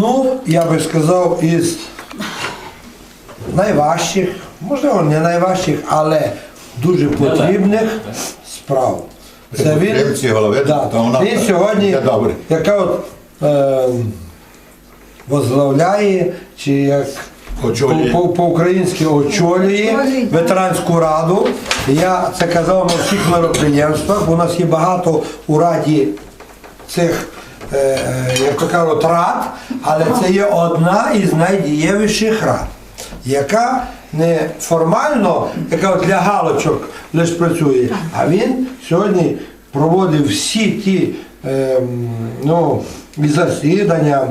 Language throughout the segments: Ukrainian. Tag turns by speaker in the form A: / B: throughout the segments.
A: Ну, я би сказав, із найважчих, можливо, не найважчих, але дуже потрібних справ. Це він, да, він сьогодні, яка от е, возглавляє, чи як
B: Очолює.
A: по- по- по-українськи очолює ветеранську раду. Я це казав на всіх мероприємствах. У нас є багато у раді цих, як то кажуть, рад, але це є одна із найдієвіших рад, яка не формально, яка от для галочок лише працює, а він сьогодні проводив всі ті ем, ну, засідання.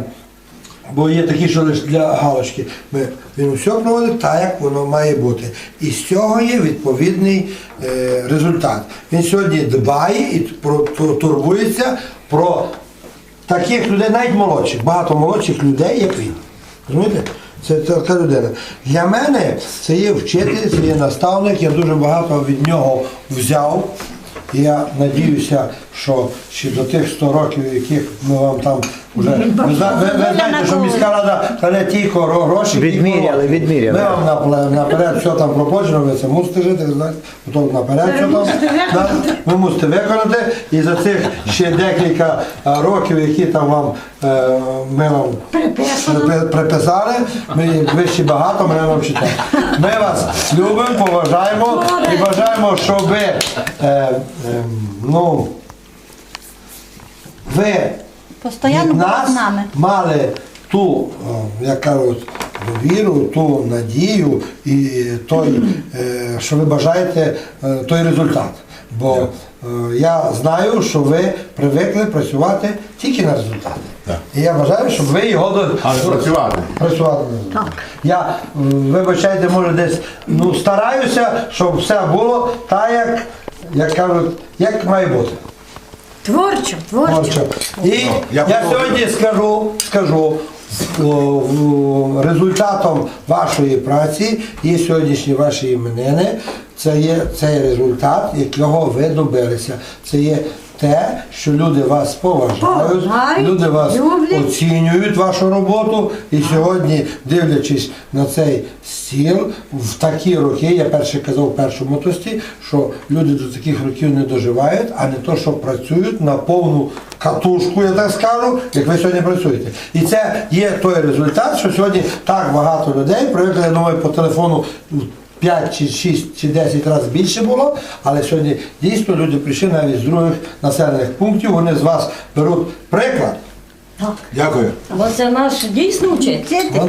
A: Бо є такі, що лише для галочки. Ми, він все проводить так, як воно має бути. І з цього є відповідний е, результат. Він сьогодні дбає і про, ту- турбується про таких людей, навіть молодших, багато молодших людей, як він. Розумієте? Це така людина. Для мене це є вчитель, це є наставник, я дуже багато від нього взяв. Я надіюся, що ще до тих 100 років, яких ми вам там вже. Ви, ви, ви знаєте, що міська рада каже тільки гроші.
C: Відміряли, відміряли.
A: Ми вам напле- наперед все там проплачено, ви це мусите жити, знаєте, потім наперед що там. Да, Ви мусите виконати. І за цих ще декілька років, які там вам е, ми вам приписали, ми ви ще багато мене навчите. Ми вас любимо, поважаємо і бажаємо, щоб ви е, е, ну, ви
D: Постоянно
A: від нас
D: з нами.
A: мали ту, е, як кажуть, довіру, ту надію і той, е, що ви бажаєте, е, той результат. Бо я знаю, що ви привикли працювати тільки на результати.
B: Так.
A: І я вважаю, щоб ви його до
B: Але працювати.
A: працювати результат. Я, вибачайте, може десь ну, стараюся, щоб все було так, як, як кажуть, як має бути.
E: Творчо, творчо.
A: Творчо. І
B: я
A: я, сьогодні скажу, скажу о, результатом вашої праці є сьогоднішні ваші іменини. Це є цей результат, якого ви добилися. Це є те, що люди вас поважають,
E: Поважають,
A: люди вас
E: люблять.
A: оцінюють вашу роботу. І сьогодні, дивлячись на цей стіл, в такі роки, я перше казав в першому тості, що люди до таких років не доживають, а не то, що працюють на повну катушку, я так скажу, як ви сьогодні працюєте. І це є той результат, що сьогодні так багато людей привикли, я думаю, по телефону. 5 чи 6 чи 10 разів більше було, але сьогодні дійсно люди прийшли навіть з других населених пунктів, вони з вас беруть приклад.
B: Дякую.
F: Бо це наш дійсно.
E: Вчитель.